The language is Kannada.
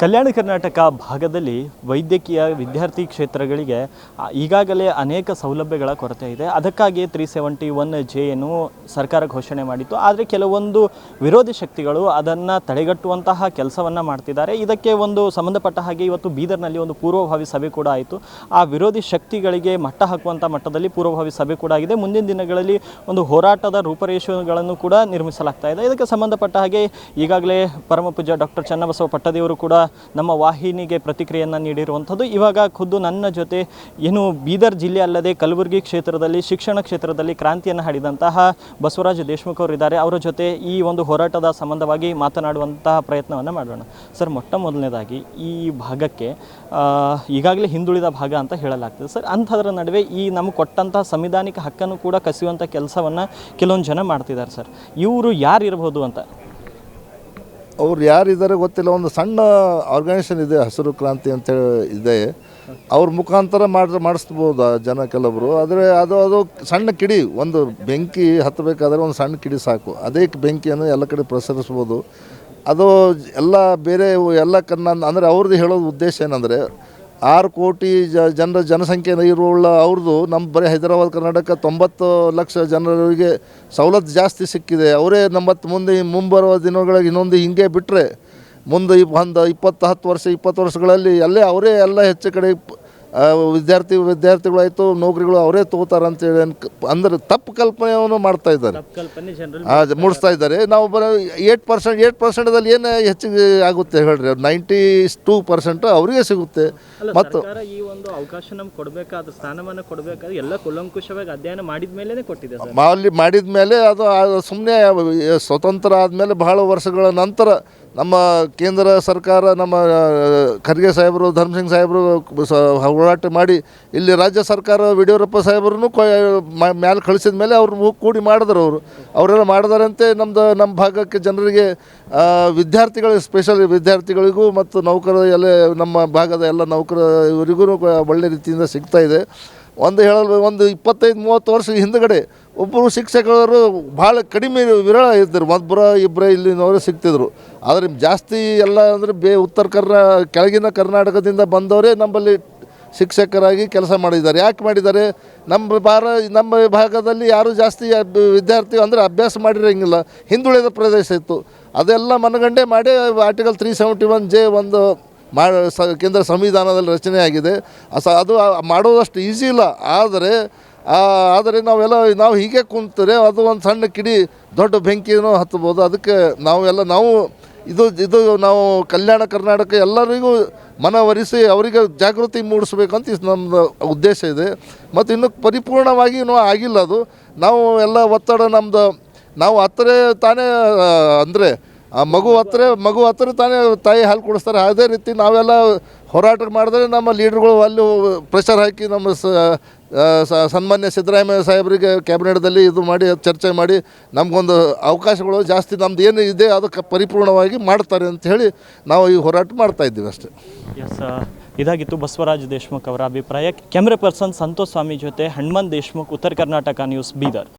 ಕಲ್ಯಾಣ ಕರ್ನಾಟಕ ಭಾಗದಲ್ಲಿ ವೈದ್ಯಕೀಯ ವಿದ್ಯಾರ್ಥಿ ಕ್ಷೇತ್ರಗಳಿಗೆ ಈಗಾಗಲೇ ಅನೇಕ ಸೌಲಭ್ಯಗಳ ಕೊರತೆ ಇದೆ. ಅದಕ್ಕಾಗಿ ತ್ರೀ ಸೆವೆಂಟಿ ಒನ್ ಜೆ ಏನು ಸರ್ಕಾರ ಘೋಷಣೆ ಮಾಡಿತ್ತು. ಆದರೆ ಕೆಲವೊಂದು ವಿರೋಧಿ ಶಕ್ತಿಗಳು ಅದನ್ನು ತಡೆಗಟ್ಟುವಂತಹ ಕೆಲಸವನ್ನು ಮಾಡ್ತಿದ್ದಾರೆ. ಇದಕ್ಕೆ ಒಂದು ಸಂಬಂಧಪಟ್ಟ ಹಾಗೆ ಇವತ್ತು ಬೀದರ್ನಲ್ಲಿ ಒಂದು ಪೂರ್ವಭಾವಿ ಸಭೆ ಕೂಡ ಆಯಿತು. ಆ ವಿರೋಧಿ ಶಕ್ತಿಗಳಿಗೆ ಮಟ್ಟ ಹಾಕುವಂಥ ಮಟ್ಟದಲ್ಲಿ ಪೂರ್ವಭಾವಿ ಸಭೆ ಕೂಡ ಆಗಿದೆ. ಮುಂದಿನ ದಿನಗಳಲ್ಲಿ ಒಂದು ಹೋರಾಟದ ರೂಪರೇಷೆಗಳನ್ನು ಕೂಡ ನಿರ್ಮಿಸಲಾಗ್ತಾ ಇದೆ. ಇದಕ್ಕೆ ಸಂಬಂಧಪಟ್ಟ ಹಾಗೆ ಈಗಾಗಲೇ ಪರಮ ಪೂಜ್ಯ ಡಾಕ್ಟರ್ ಚನ್ನಬಸವ ಪಟ್ಟದೇವರು ಕೂಡ ನಮ್ಮ ವಾಹಿನಿಗೆ ಪ್ರತಿಕ್ರಿಯೆಯನ್ನು ನೀಡಿರುವಂಥದ್ದು. ಇವಾಗ ಖುದ್ದು ನನ್ನ ಜೊತೆ ಏನು ಬೀದರ್ ಜಿಲ್ಲೆ ಅಲ್ಲದೆ ಕಲಬುರಗಿ ಕ್ಷೇತ್ರದಲ್ಲಿ, ಶಿಕ್ಷಣ ಕ್ಷೇತ್ರದಲ್ಲಿ ಕ್ರಾಂತಿಯನ್ನು ಹಾಡಿದಂತಹ ಬಸವರಾಜ ದೇಶ್ಮುಖ್ ಅವರು ಇದ್ದಾರೆ. ಅವರ ಜೊತೆ ಈ ಒಂದು ಹೋರಾಟದ ಸಂಬಂಧವಾಗಿ ಮಾತನಾಡುವಂತಹ ಪ್ರಯತ್ನವನ್ನು ಮಾಡೋಣ. ಸರ್, ಮೊಟ್ಟ ಮೊದಲನೇದಾಗಿ ಈ ಭಾಗಕ್ಕೆ ಈಗಾಗಲೇ ಹಿಂದುಳಿದ ಭಾಗ ಅಂತ ಹೇಳಲಾಗ್ತದೆ. ಸರ್, ಅಂಥದ್ರ ನಡುವೆ ಈ ನಮಗೆ ಕೊಟ್ಟಂತಹ ಸಂವಿಧಾನಿಕ ಹಕ್ಕನ್ನು ಕೂಡ ಕಸಿಯುವಂಥ ಕೆಲಸವನ್ನು ಕೆಲವೊಂದು ಜನ ಮಾಡ್ತಿದ್ದಾರೆ ಸರ್. ಇವರು ಯಾರು ಇರಬಹುದು ಅಂತ? ಅವ್ರು ಯಾರಿದ್ದಾರೆ ಗೊತ್ತಿಲ್ಲ, ಒಂದು ಸಣ್ಣ ಆರ್ಗನೈಸೇಷನ್ ಇದೆ, ಹಸಿರು ಕ್ರಾಂತಿ ಅಂತೇಳಿ ಇದೆ. ಅವ್ರ ಮುಖಾಂತರ ಮಾಡಿ, ಮಾಡಿಸ್ಬೋದು ಜನ ಕೆಲವರು. ಆದರೆ ಅದು ಅದು ಸಣ್ಣ ಕಿಡಿ, ಒಂದು ಬೆಂಕಿ ಹತ್ತಬೇಕಾದ್ರೆ ಒಂದು ಸಣ್ಣ ಕಿಡಿ ಸಾಕು. ಅದೇ ಬೆಂಕಿಯನ್ನು ಎಲ್ಲ ಕಡೆ ಪ್ರಸರಿಸ್ಬೋದು. ಅದು ಎಲ್ಲ ಬೇರೆ, ಎಲ್ಲ ಕನ್ನ, ಅಂದರೆ ಅವ್ರದ್ದು ಹೇಳೋದು ಉದ್ದೇಶ ಏನಂದರೆ ಆರು ಕೋಟಿ ಜ, ಜನರ ಜನಸಂಖ್ಯೆ ಇರುವುಳ್ಳ ಅವ್ರದ್ದು ನಮ್ಮ ಬರೀ ಹೈದರಾಬಾದ್, ಕರ್ನಾಟಕ ತೊಂಬತ್ತು ಲಕ್ಷ ಜನರಿಗೆ ಸವಲತ್ತು ಜಾಸ್ತಿ ಸಿಕ್ಕಿದೆ. ಅವರೇ ನಮ್ಮತ್ತು ಮುಂದೆ ಮುಂಬರುವ ದಿನಗಳಿಗೆ ಇನ್ನೊಂದು ಹಿಂಗೆ ಬಿಟ್ಟರೆ ಮುಂದೆ ಒಂದು ಇಪ್ಪತ್ತು ಹತ್ತು ವರ್ಷ, ಇಪ್ಪತ್ತು ವರ್ಷಗಳಲ್ಲಿ ಅಲ್ಲೇ ಅವರೇ ಎಲ್ಲ ಹೆಚ್ಚು ಕಡೆ ವಿದ್ಯಾರ್ಥಿ ವಿದ್ಯಾರ್ಥಿಗಳು ಆಯಿತು ನೌಕರಿಗಳು ಅವರೇ ಹೇಳಿ ಅಂದರೆ ತಪ್ಪು ಕಲ್ಪನೆಯನ್ನು ಮಾಡ್ತಾ ಇದ್ದಾರೆ. ಮೂಡಿಸ್ತಾ ಇದ್ದಾರೆ. ನಾವು ಬರೋ ಏಟ್ ಪರ್ಸೆಂಟ್ ಏಟ್ ಪರ್ಸೆಂಟದಲ್ಲಿ ಏನು ಹೆಚ್ಚಿಗೆ ಆಗುತ್ತೆ ಹೇಳ್ರಿ. ನೈಂಟಿ ಟೂ ಪರ್ಸೆಂಟ್ ಅವರಿಗೆ ಸಿಗುತ್ತೆ. ಮತ್ತು ಈ ಒಂದು ಅವಕಾಶ ನಮ್ಗೆ ಕೊಡಬೇಕಾದ ಸ್ಥಾನಮಾನ ಕೊಡಬೇಕಾದ್ರೆ ಎಲ್ಲ ಕುಲಂಕುಷವಾಗಿ ಅಧ್ಯಯನ ಮಾಡಿದ ಮೇಲೆ ಕೊಟ್ಟಿದೆ ಮಾಲಿ ಮಾಡಿದ ಮೇಲೆ ಅದು ಸುಮ್ಮನೆ ಸ್ವತಂತ್ರ ಆದಮೇಲೆ ಬಹಳ ವರ್ಷಗಳ ನಂತರ ನಮ್ಮ ಕೇಂದ್ರ ಸರ್ಕಾರ, ನಮ್ಮ ಖರ್ಗೆ ಸಾಹೇಬರು, ಧರ್ಮಸಿಂಗ್ ಸಾಹೇಬರು ಹೋರಾಟ ಮಾಡಿ, ಇಲ್ಲಿ ರಾಜ್ಯ ಸರ್ಕಾರ ಯಡಿಯೂರಪ್ಪ ಸಾಹೇಬ್ರೂ ಮ್ಯಾಲೆ ಕಳಿಸಿದ ಮೇಲೆ ಅವ್ರು ಕೂಡಿ ಮಾಡಿದ್ರು ಅವರು. ಅವರೆಲ್ಲ ಮಾಡಿದಾರಂತೆ ನಮ್ಮದು ನಮ್ಮ ಭಾಗಕ್ಕೆ ಜನರಿಗೆ ವಿದ್ಯಾರ್ಥಿಗಳಿಗೆ ಸ್ಪೆಷಲ್ ವಿದ್ಯಾರ್ಥಿಗಳಿಗೂ ಮತ್ತು ನೌಕರ ಎಲ್ಲ ನಮ್ಮ ಭಾಗದ ಎಲ್ಲ ನೌಕರ ಇವರಿಗೂ ಒಳ್ಳೆ ರೀತಿಯಿಂದ ಸಿಗ್ತಾ ಇದೆ. ಒಂದು ಹೇಳಲು ಒಂದು ಇಪ್ಪತ್ತೈದು, ಮೂವತ್ತು ವರ್ಷ ಹಿಂದುಗಡೆ ಒಬ್ಬರು ಶಿಕ್ಷಕರು ಭಾಳ ಕಡಿಮೆ ವಿರಳ ಇದ್ದರು. ಒಬ್ಬರ ಇಬ್ಬರ ಇಲ್ಲಿನವರು ಸಿಗ್ತಿದ್ರು. ಆದರೆ ಜಾಸ್ತಿ ಎಲ್ಲ ಅಂದರೆ ಬೇ ಉತ್ತರ ಕರ್ನಾ, ಕೆಳಗಿನ ಕರ್ನಾಟಕದಿಂದ ಬಂದವರೇ ನಮ್ಮಲ್ಲಿ ಶಿಕ್ಷಕರಾಗಿ ಕೆಲಸ ಮಾಡಿದ್ದಾರೆ. ಯಾಕೆ ಮಾಡಿದ್ದಾರೆ? ನಮ್ಮ ಭಾರ, ನಮ್ಮ ಭಾಗದಲ್ಲಿ ಯಾರು ಜಾಸ್ತಿ ವಿದ್ಯಾರ್ಥಿ ಅಂದರೆ ಅಭ್ಯಾಸ ಮಾಡಿರೋಂಗಿಲ್ಲ. ಹಿಂದುಳಿದ ಪ್ರದೇಶ ಇತ್ತು. ಅದೆಲ್ಲ ಮನಗಂಡೆ ಮಾಡಿ article three seventy one J ಒಂದು ಮಾ ಸ ಕೇಂದ್ರ ಸಂವಿಧಾನದಲ್ಲಿ ರಚನೆ ಆಗಿದೆ. ಸ ಅದು ಮಾಡೋದಷ್ಟು ಈಸಿ ಇಲ್ಲ. ಆದರೆ ಆದರೆ ನಾವೆಲ್ಲ, ನಾವು ಹೀಗೆ ಕುಂತರೆ ಅದು ಒಂದು ಸಣ್ಣ ಕಿಡಿ, ದೊಡ್ಡ ಬೆಂಕಿನೂ ಹತ್ತಬೋದು ಅದಕ್ಕೆ ನಾವೆಲ್ಲ, ನಾವು ಇದು ಇದು ನಾವು ಕಲ್ಯಾಣ ಕರ್ನಾಟಕ ಎಲ್ಲರಿಗೂ ಮನವರಿಸಿ ಅವರಿಗೆ ಜಾಗೃತಿ ಮೂಡಿಸ್ಬೇಕಂತ ನಮ್ಮದು ಉದ್ದೇಶ ಇದೆ. ಮತ್ತು ಇನ್ನೂ ಪರಿಪೂರ್ಣವಾಗಿ ಆಗಿಲ್ಲ ಅದು. ನಾವು ಎಲ್ಲ ಒತ್ತಡ ನಮ್ಮದು ನಾವು ಹತ್ತಿರ ತಾನೇ ಅಂದರೆ ಆ ಮಗು ಹತ್ರ ಮಗು ಹತ್ರ ತಾನೇ ತಾಯಿ ಹಾಲು ಕುಡಿಸ್ತಾರೆ. ಅದೇ ರೀತಿ ನಾವೆಲ್ಲ ಹೋರಾಟ ಮಾಡಿದ್ರೆ ನಮ್ಮ ಲೀಡ್ರುಗಳು ಅಲ್ಲಿ ಪ್ರೆಷರ್ ಹಾಕಿ ನಮ್ಮ ಸನ್ಮಾನ್ಯ ಸಿದ್ದರಾಮಯ್ಯ ಸಾಹೇಬರಿಗೆ ಕ್ಯಾಬಿನೆಟ್ದಲ್ಲಿ ಇದು ಮಾಡಿ, ಚರ್ಚೆ ಮಾಡಿ ನಮಗೊಂದು ಅವಕಾಶಗಳು ಜಾಸ್ತಿ ನಮ್ದು ಏನು ಇದೆ ಅದಕ್ಕೆ ಪರಿಪೂರ್ಣವಾಗಿ ಮಾಡ್ತಾರೆ ಅಂತ ಹೇಳಿ ನಾವು ಈ ಹೋರಾಟ ಮಾಡ್ತಾ ಇದ್ದೀವಿ ಅಷ್ಟೇ. ಎಸ್ ಇದಾಗಿತ್ತು ಬಸವರಾಜ್ ದೇಶ್ಮುಖ್ ಅವರ ಅಭಿಪ್ರಾಯ. ಕ್ಯಾಮ್ರಾ ಪರ್ಸನ್ ಸಂತೋಷ್ ಸ್ವಾಮಿ ಜೊತೆ ಹನುಮಂತ್ ದೇಶ್ಮುಖ್, ಉತ್ತರ ಕರ್ನಾಟಕ ನ್ಯೂಸ್ ಬೀದರ್.